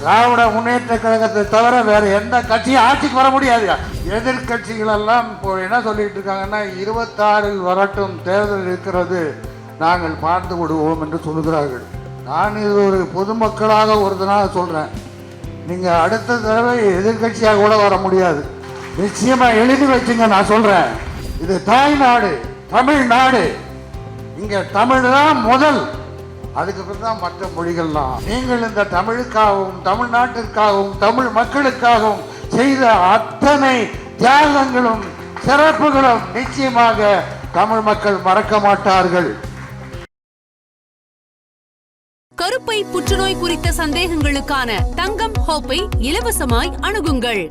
திராவிட முன்னேற்ற கழகத்தை தவிர வேற எந்த கட்சியும் ஆட்சிக்கு வர முடியாது எதிர்கட்சிகள் எல்லாம் இப்போ என்ன சொல்லிட்டு இருக்காங்கன்னா இருபத்தாறில் வரட்டும் தேர்தல் இருக்கிறது நாங்கள் பார்த்து விடுவோம் என்று சொல்கிறார்கள் நான் இது ஒரு பொதுமக்களாக ஒருத்தனாக சொல்றேன். நீங்க அடுத்த தடவை எதிர்கட்சியாக கூட வர முடியாது. நிச்சயமா எழுதி வச்சுங்க நான் சொல்றேன். இது தாய்நாடு தமிழ்நாடு. இங்க தமிழ் தான் முதல் அதுக்கு பிறகு தான் மற்ற மொழிகள்லாம். நீங்கள் இந்த தமிழுக்காகவும் தமிழ்நாட்டிற்காகவும் தமிழ் மக்களுக்காகவும் செய்த அத்தனை தியாகங்களும் சிறப்புகளும் நிச்சயமாக தமிழ் மக்கள் மறக்க மாட்டார்கள். கருப்பை புற்றுநோய் குறித்த சந்தேகங்களுக்கான தங்கம் ஹோப்பை இலவசமாய் அணுகுங்கள்.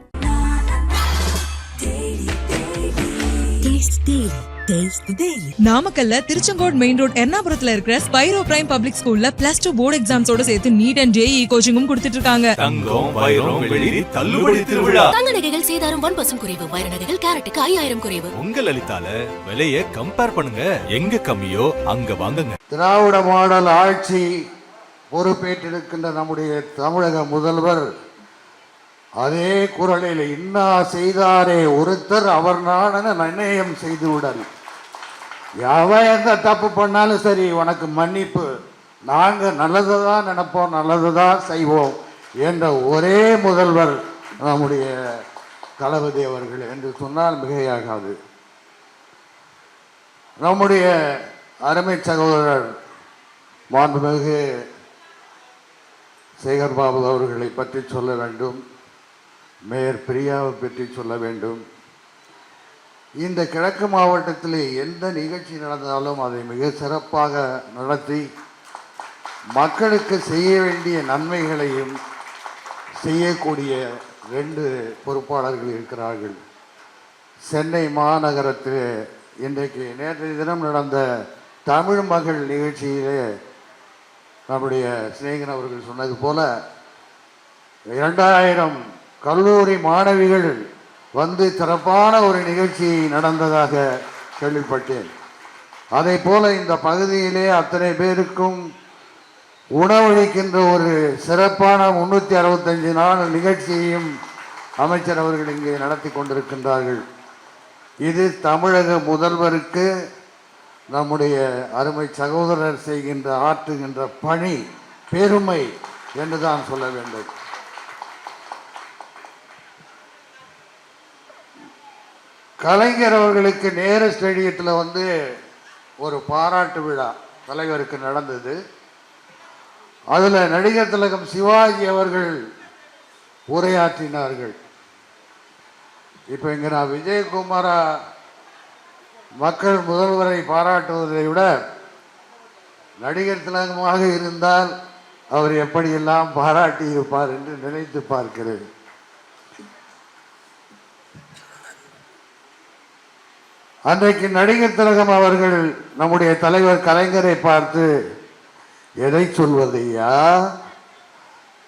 நாமக்கல்ல திருச்செங்கோடு மெயின் ரோட் எர்ணாபுரத்துல இருக்கிற ஸ்பைரோ பிரைம் பப்ளிக் ஸ்கூல்ல பிளஸ் டூ போர்டு எக்ஸாம்ஸோட சேர்த்து நீட் அண்ட் ஜேஇ கோச்சிங்கும் கொடுத்துட்டு இருக்காங்க தங்கம் வைரம் வெள்ளி தள்ளுபடி திருவிழா. தங்க நகைகள் சேதாரம் ஒன் பர்சன்ட் குறைவு வைர நகைகள் கேரட்டுக்கு ஐயாயிரம் குறைவு. உங்க லலிதால விலைய கம்பேர் பண்ணுங்க. எங்க கம்மியோ அங்க வாங்குங்க. திராவிட மாடல் ஆட்சி பொறுப்பேற்றிருக்கின்ற நம்முடைய தமிழக முதல்வர் அதே குரலில் இன்னா செய்தாரே ஒருத்தர் அவர் நாடன நிர்ணயம் செய்து எவன் எந்த தப்பு பண்ணாலும் சரி உனக்கு மன்னிப்பு. நாங்கள் நல்லதை தான் நினைப்போம் நல்லது தான் செய்வோம் என்ற ஒரே முதல்வர் நம்முடைய தளபதி அவர்கள் என்று சொன்னால் மிகையாகாது. நம்முடைய அருமை சகோதரர் மாண்புமிகு சேகர் பாபு அவர்களை பற்றி சொல்ல வேண்டும் மேயர் பிரியாவை பற்றி சொல்ல வேண்டும். இந்த கிழக்கு மாவட்டத்தில் எந்த நிகழ்ச்சி நடந்தாலும் அதை மிக சிறப்பாக நடத்தி மக்களுக்கு செய்ய வேண்டிய நன்மைகளையும் செய்யக்கூடிய ரெண்டு பொறுப்பாளர்கள் இருக்கிறார்கள். சென்னை மாநகரத்தில் இன்றைக்கு நேற்றைய தினம் நடந்த தமிழ் மகள் நிகழ்ச்சியிலே நம்முடைய சிநேகன் அவர்கள் சொன்னது போல இரண்டாயிரம் கல்லூரி மாணவிகள் வந்து சிறப்பான ஒரு நிகழ்ச்சி நடந்ததாக கேள்விப்பட்டேன். அதே போல இந்த பகுதியிலே அத்தனை பேருக்கும் உணவளிக்கின்ற ஒரு சிறப்பான முன்னூற்றி அறுபத்தஞ்சு நாள் நிகழ்ச்சியையும் அமைச்சர் அவர்கள் இங்கே நடத்தி கொண்டிருக்கின்றார்கள். இது தமிழக முதல்வருக்கு நம்முடைய அருமை சகோதரர் செய்கின்ற ஆற்றுகின்ற பணி பெருமை என்று தான் சொல்ல வேண்டும். கலைஞர் அவர்களுக்கு நேரு ஸ்டேடியத்தில் வந்து ஒரு பாராட்டு விழா தலைவருக்கு நடந்தது. அதில் நடிகர் திலகம் சிவாஜி அவர்கள் உரையாற்றினார்கள். இப்போ இங்கே நான் விஜயகுமாரா மக்கள் முதல்வரை பாராட்டுவதை விட நடிகர் திலகமாக இருந்தால் அவர் எப்படியெல்லாம் பாராட்டி இருப்பார் என்று நினைத்து பார்க்கிறேன். அன்றைக்கு நடிகர் திலகம் அவர்கள் நம்முடைய தலைவர் கலைஞரை பார்த்து எதை சொல்வதையா?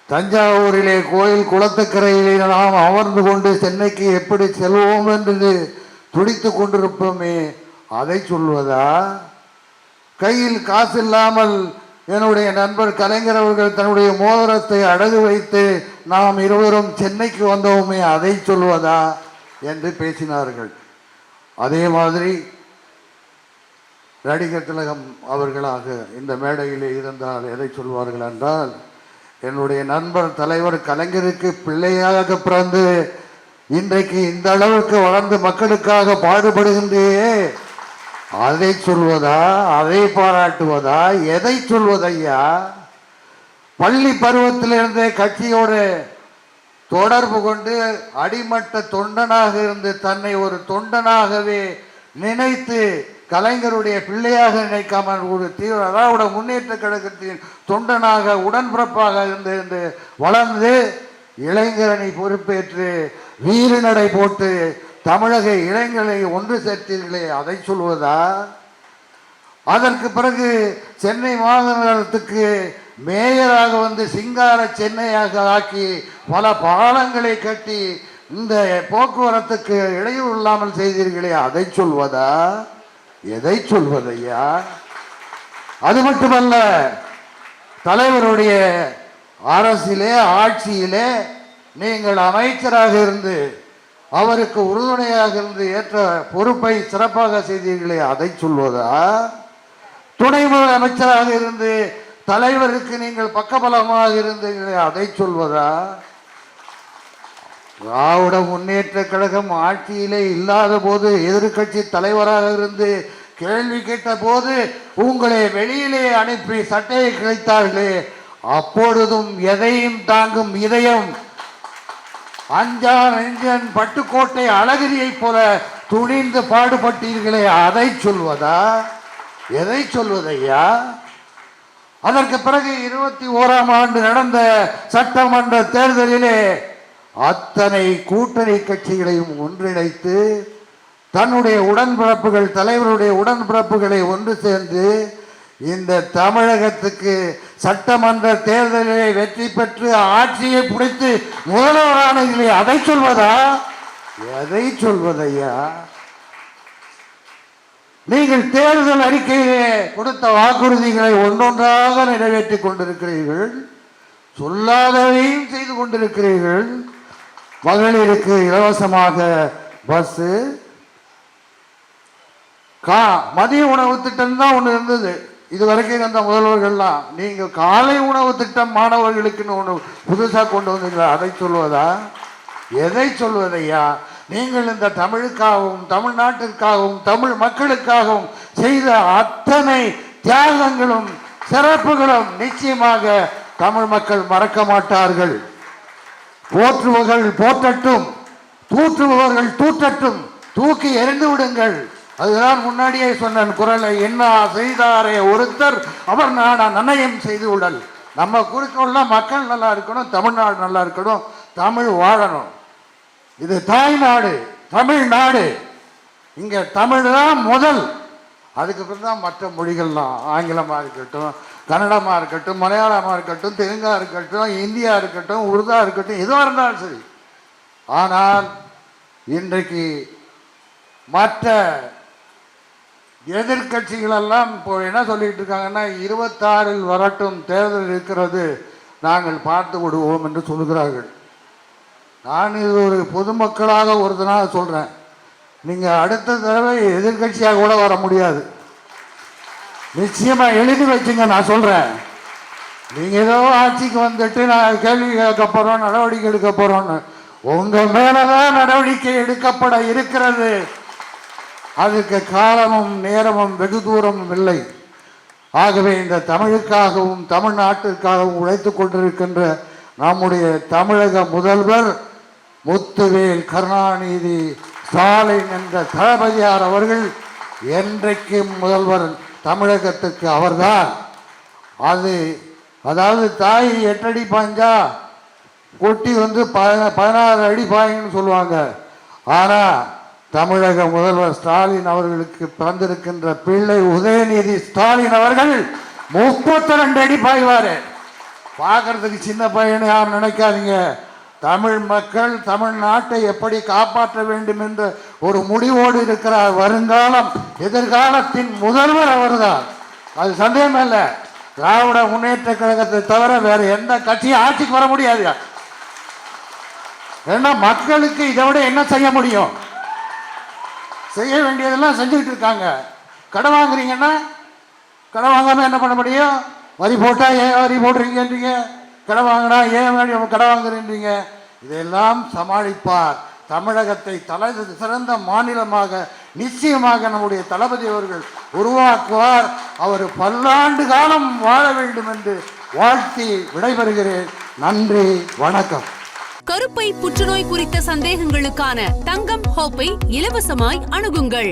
தஞ்சாவூரிலே கோயில் குளத்துக்கரையிலே நாம் அமர்ந்து கொண்டு சென்னைக்கு எப்படி செல்வோம் என்று துடித்து கொண்டிருப்போமே அதை சொல்வதா? கையில் காசு இல்லாமல் என்னுடைய நண்பர் கலைஞர் அவர்கள் தன்னுடைய மோதிரத்தை அடகு வைத்து நாம் இருவரும் சென்னைக்கு வந்தோமே அதை சொல்வதா? என்று பேசினார்கள். அதே மாதிரி நடிகர் திலகம் அவர்களாக இந்த மேடையிலே இருந்தால் எதை சொல்வார்கள் என்றால் என்னுடைய நண்பர் தலைவர் கலைஞருக்கு பிள்ளையாக பிறந்து இன்றைக்கு இந்த அளவுக்கு வளர்ந்து மக்களுக்காக பாடுபடுகின்றே. அதை சொல்வதா? அதை பாராட்டுவதா? எதை சொல்வதையா பள்ளி பருவத்திலிருந்தே கட்சியோடு தொடர்பு கொண்டு அடிமட்ட தொண்டனாக இருந்து தன்னை ஒரு தொண்டனாகவே நினைத்து கலைஞருடைய பிள்ளையாக நினைக்காமல் ஒரு தீவிர அதாவது முன்னேற்ற கழகத்தின் தொண்டனாக உடன்பிறப்பாக இருந்து இருந்து வளர்ந்து இளைஞரணி பொறுப்பேற்று வீறுநடை போட்டு தமிழக இளைஞர்களை ஒன்று சேர்த்தீர்களே அதை சொல்வதா? அதற்கு பிறகு சென்னை மாநகரத்துக்கு மேயராக வந்து சிங்கார சென்னையாக ஆக்கி பல பாலங்களை கட்டி இந்த போக்குவரத்துக்கு இடையூறு இல்லாமல் செய்தீர்களே அதை சொல்வதா? எதை சொல்வதையா? அது மட்டுமல்ல தலைவருடைய அரசிலே ஆட்சியிலே நீங்கள் அமைச்சராக இருந்து அவருக்கு உறுதுணையாக இருந்து ஏற்ற பொறுப்பை சிறப்பாக செய்தீர்களே அதை சொல்வதா? துணை முதலமைச்சராக இருந்து தலைவருக்கு நீங்கள் பக்கபலமாக இருந்தீர்களே அதை சொல்வதா? திராவிட முன்னேற்ற கழகம் ஆட்சியிலே இல்லாத போது எதிர்க்கட்சி தலைவராக இருந்து கேள்வி கேட்ட போது உங்களை வெளியிலே அனுப்பி சட்டையை கிடைத்தார்களே அப்பொழுதும் எதையும் தாங்கும் இதயம் அஞ்சா அஞ்சன் பட்டுக்கோட்டை அழகிரியைப் போல துணிந்து பாடுபட்டீர்களே அதை சொல்வதா? எதை சொல்வதையா? அதற்கு பிறகு இருபத்தி ஓராம் ஆண்டு நடந்த சட்டமன்ற தேர்தலிலே அத்தனை கூட்டணி கட்சிகளையும் ஒன்றிணைத்து தன்னுடைய உடன்பிறப்புகள் தலைவருடைய உடன்பிறப்புகளை ஒன்று சேர்ந்து இந்த தமிழகத்துக்கு சட்டமன்ற தேர்தலிலே வெற்றி பெற்று ஆட்சியை பிடித்து முதல்வரானீர்களே அதை சொல்வதா? எதை சொல்வதையா? நீங்கள் தேர்தல் அறிக்கையிலே கொடுத்த வாக்குறுதிகளை ஒன்றொன்றாக நிறைவேற்றிக் கொண்டிருக்கிறீர்கள். சொல்லாதவையும் செய்து கொண்டிருக்கிறீர்கள். மகளிருக்கு இலவசமாக பஸ்ஸு கா மதிய உணவு திட்டம் தான் ஒன்று இருந்தது. இது வரைக்கும் இருந்த முதல்வர்கள்லாம் நீங்கள் காலை உணவு திட்டம் மாணவர்களுக்குன்னு ஒன்று புதுசாக கொண்டு வந்தீங்களா? அதை சொல்வதா எதை சொல்வதையா நீங்கள் இந்த தமிழுக்காகவும் தமிழ்நாட்டிற்காகவும் தமிழ் மக்களுக்காகவும் செய்த அத்தனை தியாகங்களும் சிறப்புகளும் நிச்சயமாக தமிழ் மக்கள் மறக்க மாட்டார்கள். போற்றுபவர்கள் போற்றட்டும் தூற்றுபவர்கள் தூற்றட்டும் தூக்கி எறிந்து விடுங்கள். அதுதான் முன்னாடியே சொன்ன குரலை என்ன செய்தாரே ஒருத்தர் அவர் நாடா நன்னயம் செய்து விடல் நம்ம குறிக்கோள்ல மக்கள் நல்லா இருக்கணும் தமிழ்நாடு நல்லா இருக்கணும் தமிழ் வாழணும். இது தாய்நாடு தமிழ்நாடு இங்கே தமிழ் தான் முதல். அதுக்கு பிறகு தான் மற்ற மொழிகள்லாம் ஆங்கிலமாக இருக்கட்டும் கன்னடமாக இருக்கட்டும் மலையாளமாக இருக்கட்டும் தெலுங்காக இருக்கட்டும் இந்தியா இருக்கட்டும் உருதா இருக்கட்டும் எதுவாக இருந்தாலும் சரி. ஆனால் இன்றைக்கு மற்ற எதிர்க்கட்சிகளெல்லாம் இப்போ என்ன சொல்லிகிட்டு இருக்காங்கன்னா இருபத்தாறில் வரட்டும் தேர்தல் இருக்கிறது நாங்கள் பார்த்து விடுவோம் என்று சொல்கிறார்கள் நான் இது ஒரு பொதுமக்களாக ஒருத்தனாக சொல்கிறேன் நீங்கள் அடுத்த தடவை எதிர்க்கட்சியாக கூட வர முடியாது. நிச்சயமாக எழுதி வச்சுங்க நான் சொல்கிறேன் நீங்கள் ஏதோ ஆட்சிக்கு வந்துட்டு நான் கேள்வி கேட்க போகிறோம் நடவடிக்கை எடுக்க போகிறோன்னு உங்கள் மேலே தான் நடவடிக்கை எடுக்கப்பட இருக்கிறது. அதுக்கு காலமும் நேரமும் வெகு தூரமும் இல்லை. ஆகவே இந்த தமிழுக்காகவும் தமிழ்நாட்டிற்காகவும் உழைத்து கொண்டிருக்கின்ற நம்முடைய தமிழக முதல்வர் முத்துவேல் கருணாநிதி ஸ்டாலின் என்ற தளபதியார் அவர்கள் என்றைக்கும் முதல்வர் தமிழகத்துக்கு அவர்தான். அது அதாவது தாய் எட்டடி பாய்ஞ்சா கொட்டி வந்து ப பதினாறு அடி பாயின்னு சொல்லுவாங்க. ஆனால் தமிழக முதல்வர் ஸ்டாலின் அவர்களுக்கு பிறந்திருக்கின்ற பிள்ளை உதயநிதி ஸ்டாலின் அவர்கள் முப்பத்தி ரெண்டு அடி பாய்வார். பார்க்கறதுக்கு சின்ன பையன் யாரும் நினைக்காதீங்க. தமிழ் மக்கள் தமிழ்நாட்டை எப்படி காப்பாற்ற வேண்டும் என்ற ஒரு முடிவோடு இருக்கிறார். வருங்காலம் எதிர்காலத்தின் முதல்வர் அவர்தான். அது சந்தேகம் இல்லை திராவிட முன்னேற்ற கழகத்தை தவிர வேற எந்த கட்சியும் ஆட்சிக்கு வர முடியாது. ஏன்னா மக்களுக்கு இதை விட என்ன செய்ய முடியும்? செய்ய வேண்டியதெல்லாம் செஞ்சுக்கிட்டு இருக்காங்க. கடன் வாங்குறீங்கன்னா கடன் வாங்காம என்ன பண்ண முடியும்? வரி போட்டா ஏன் வரி போடுறீங்கன்றீங்க? கடன் வாங்கினா ஏன் வேண்டி கடன் வாங்குறீன்றீங்க? இதெல்லாம் சமாளிப்பார். தமிழகத்தை தலை சிறந்த மாநிலமாக நிச்சயமாக நம்முடைய தளபதி அவர்கள் உருவாக்குவார். அவர் பல்லாண்டு காலம் வாழ வேண்டும் என்று வாழ்த்தி விடைபெறுகிறேன். நன்றி வணக்கம். கருப்பை புற்றுநோய் குறித்த சந்தேகங்களுக்கான தங்கம் ஹோப்பை இலவசமாய் அணுகுங்கள்.